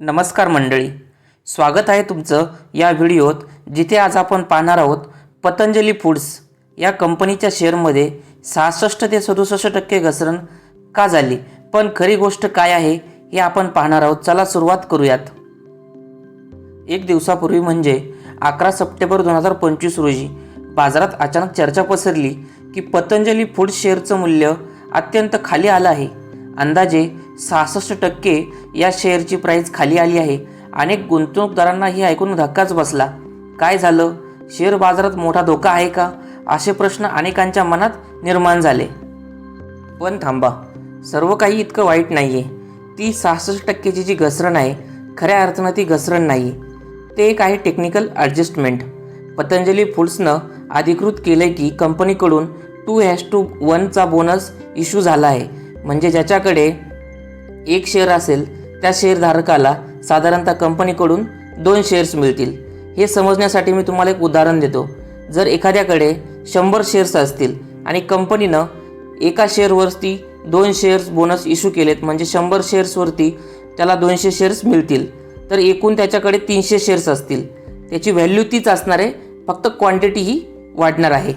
नमस्कार मंडळी. स्वागत आहे तुमचं या व्हिडिओत जिथे आज आपण पाहणार आहोत पतंजली फूड्स या कंपनीच्या शेअरमध्ये सहासष्ट ते सदुसष्ट टक्के घसरण का झाली? पण खरी गोष्ट काय आहे हे आपण पाहणार आहोत. चला सुरुवात करूयात. एक दिवसापूर्वी म्हणजे अकरा सप्टेंबर दोन हजार पंचवीस रोजी बाजारात अचानक चर्चा पसरली की पतंजली फूड शेअरचं मूल्य अत्यंत खाली आलं आहे. अंदाजे सहासष्ट टक्के या शेअरची प्राईस खाली आली आहे. अनेक गुंतवणूकदारांना हे ऐकून धक्काच बसला. काय झालं? शेअर बाजारात मोठा धोका आहे का? असे प्रश्न अनेकांच्या मनात निर्माण झाले. पण थांबा. सर्व काही इतकं वाईट नाही आहे ती सहासष्ट टक्केची जी घसरण आहे खऱ्या अर्थानं ती घसरण नाही ते एक आहे टेक्निकल ॲडजस्टमेंट पतंजली फूड्सनं अधिकृत केलं आहे की कंपनीकडून टू हॅश टू वनचा बोनस इश्यू झाला आहे. म्हणजे ज्याच्याकडे एक शेअर असेल त्या शेअरधारकाला साधारणतः कंपनीकडून दोन शेअर्स मिळतील. हे समजण्यासाठी मी तुम्हाला एक उदाहरण देतो. जर एखाद्याकडे शंभर शेअर्स असतील आणि कंपनीनं एका शेअरवरती दोन शेअर्स बोनस इश्यू केलेत म्हणजे शंभर शेअर्सवरती त्याला दोनशे शेअर्स मिळतील तर एकूण त्याच्याकडे तीनशे शेअर्स असतील. त्याची व्हॅल्यू तीच असणार आहे फक्त क्वांटिटी ही वाढणार आहे.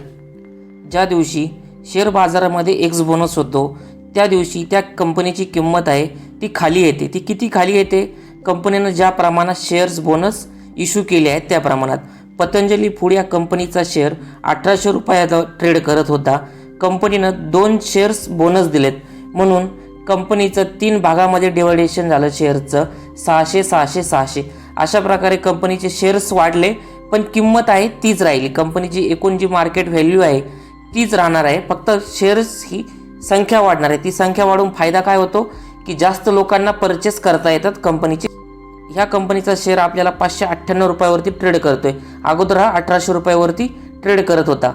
ज्या दिवशी शेअर बाजारामध्ये एक्स बोनस होतो त्या दिवशी त्या कंपनीची किंमत आहे ती खाली येते. ती किती खाली येते? कंपनीनं ज्या प्रमाणात शेअर्स बोनस इश्यू केले आहेत त्या प्रमाणात. पतंजली फूड या कंपनीचा शेअर अठराशे रुपयात ट्रेड करत होता. कंपनीनं दोन शेअर्स बोनस दिलेत. म्हणून कंपनीचं तीन भागामध्ये डिवायडेशन झालं शेअरचं सहाशे सहाशे सहाशे. अशा प्रकारे कंपनीचे शेअर्स वाढले पण किंमत आहे तीच राहिली. कंपनीची एकूण जी मार्केट व्हॅल्यू आहे तीच राहणार आहे. फक्त शेअर्स ही संख्या वाढणार आहे. ती संख्या वाढून फायदा काय होतो? की जास्त लोकांना परचेस करता येतात कंपनीचे. ह्या कंपनीचा शेअर आपल्याला पाचशे अठ्ठ्याण्णव रुपयावरती ट्रेड करतोय. अगोदर हा अठराशे रुपयावरती ट्रेड करत होता.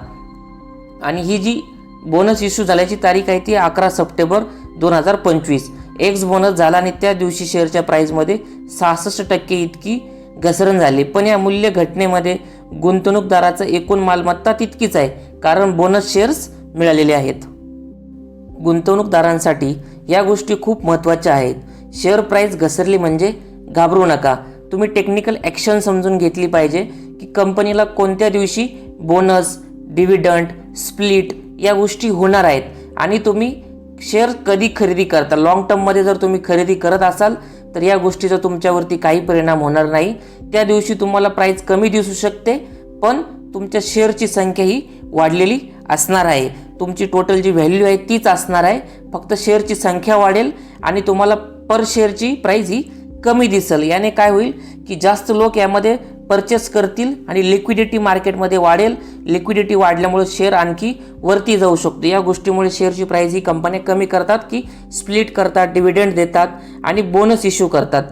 आणि ही जी बोनस इश्यू झाल्याची तारीख आहे ती अकरा सप्टेंबर दोन हजार पंचवीस. एक्स बोनस झाला आणि त्या दिवशी शेअरच्या प्राईजमध्ये सहासष्ट टक्के इतकी घसरण झाली. पण या मूल्य घटनेमध्ये गुंतवणूकदाराचं एकूण मालमत्ता तितकीच आहे. कारण बोनस शेअर्स मिळालेले आहेत. गुंतवणूकदारांसाठी या गोष्टी खूप महत्त्वाच्या आहेत. शेअर प्राईस घसरली म्हणजे घाबरू नका. तुम्ही टेक्निकल ॲक्शन समजून घेतली पाहिजे की कंपनीला कोणत्या दिवशी बोनस डिव्हिडंट स्प्लिट या गोष्टी होणार आहेत. आणि तुम्ही शेअर कधी खरेदी करता? लॉंग टर्ममध्ये जर तुम्ही खरेदी करत असाल तर या गोष्टीचा तुमच्यावरती काही परिणाम होणार नाही. त्या दिवशी तुम्हाला प्राईस कमी दिसू शकते पण तुमच्या शेअरची संख्या ही वाढलेली असणार आहे. तुमची टोटल जी व्हॅल्यू आहे तीच असणार आहे. फक्त शेअरची संख्या वाढेल आणि तुम्हाला पर शेअरची प्राईज ही कमी दिसेल. याने काय होईल की जास्त लोक यामध्ये परचेस करतील आणि लिक्विडिटी मार्केटमध्ये वाढेल. लिक्विडिटी वाढल्यामुळे शेअर आणखी वरती जाऊ शकतो. या गोष्टीमुळे शेअरची प्राईज ही कंपन्या कमी करतात की स्प्लिट करतात डिव्हिडंड देतात आणि बोनस इश्यू करतात.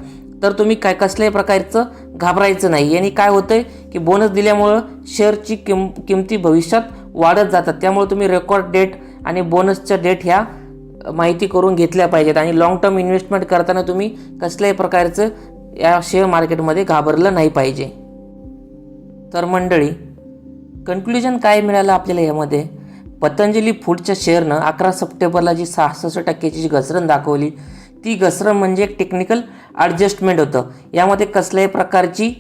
तर तुम्ही काय कसल्याही प्रकारचं घाबरायचं नाही. याने काय होतंय की बोनस दिल्यामुळं शेअरची किम किमती भविष्यात वाढत जातात. त्यामुळे तुम्ही रेकॉर्ड डेट आणि बोनसच्या डेट ह्या माहिती करून घेतल्या पाहिजेत आणि लाँग टर्म इन्व्हेस्टमेंट करताना तुम्ही कसल्याही प्रकारचं या शेअर मार्केटमध्ये घाबरलं नाही पाहिजे. तर मंडळी कन्क्लुजन काय मिळालं आपल्याला यामध्ये? पतंजली फूडच्या शेअरनं अकरा सप्टेंबरला जी सहासष्ट टक्क्याची जी घसरण दाखवली ती घसरण म्हणजे एक टेक्निकल ॲडजस्टमेंट होतं. यामध्ये कसल्याही प्रकारची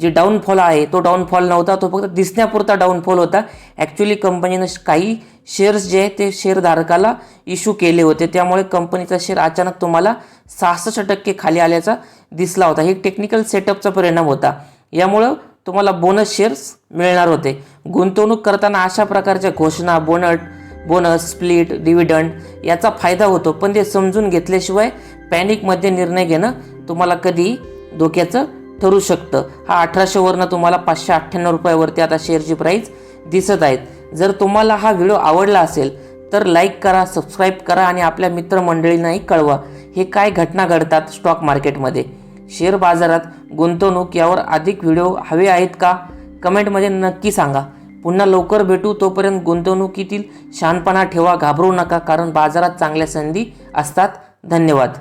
जे डाऊनफॉल आहे तो डाऊनफॉल नव्हता तो फक्त दिसण्यापुरता डाऊनफॉल होता. ॲक्च्युली कंपनीनं काही शेअर्स जे आहे ते शेअरधारकाला इश्यू केले होते. त्यामुळे कंपनीचा शेअर अचानक तुम्हाला सहासष्ट टक्के खाली आल्याचा दिसला होता. हे टेक्निकल सेटअपचा परिणाम होता. यामुळं तुम्हाला बोनस शेअर्स मिळणार होते. गुंतवणूक करताना अशा प्रकारच्या घोषणा बोनट बोनस स्प्लिट डिव्हिडंड याचा फायदा होतो. पण ते समजून घेतल्याशिवाय पॅनिकमध्ये निर्णय घेणं तुम्हाला कधी धोक्याचं ठरू शकतं. हा अठराशेवरनं तुम्हाला पाचशे अठ्ठ्याण्णव रुपयावरती आता शेअरची प्राईस दिसत आहेत. जर तुम्हाला हा व्हिडिओ आवडला असेल तर लाईक करा सबस्क्राईब करा आणि आपल्या मित्रमंडळींनाही कळवा. हे काय घटना घडतात स्टॉक मार्केटमध्ये शेअर बाजारात गुंतवणूक यावर अधिक व्हिडिओ हवे आहेत का? कमेंटमध्ये नक्की सांगा. पुन्हा लवकर भेटू तोपर्यंत गुंतवणुकीतील शहाणपणा ठेवा घाबरू नका कारण बाजारात चांगल्या संधी असतात. धन्यवाद.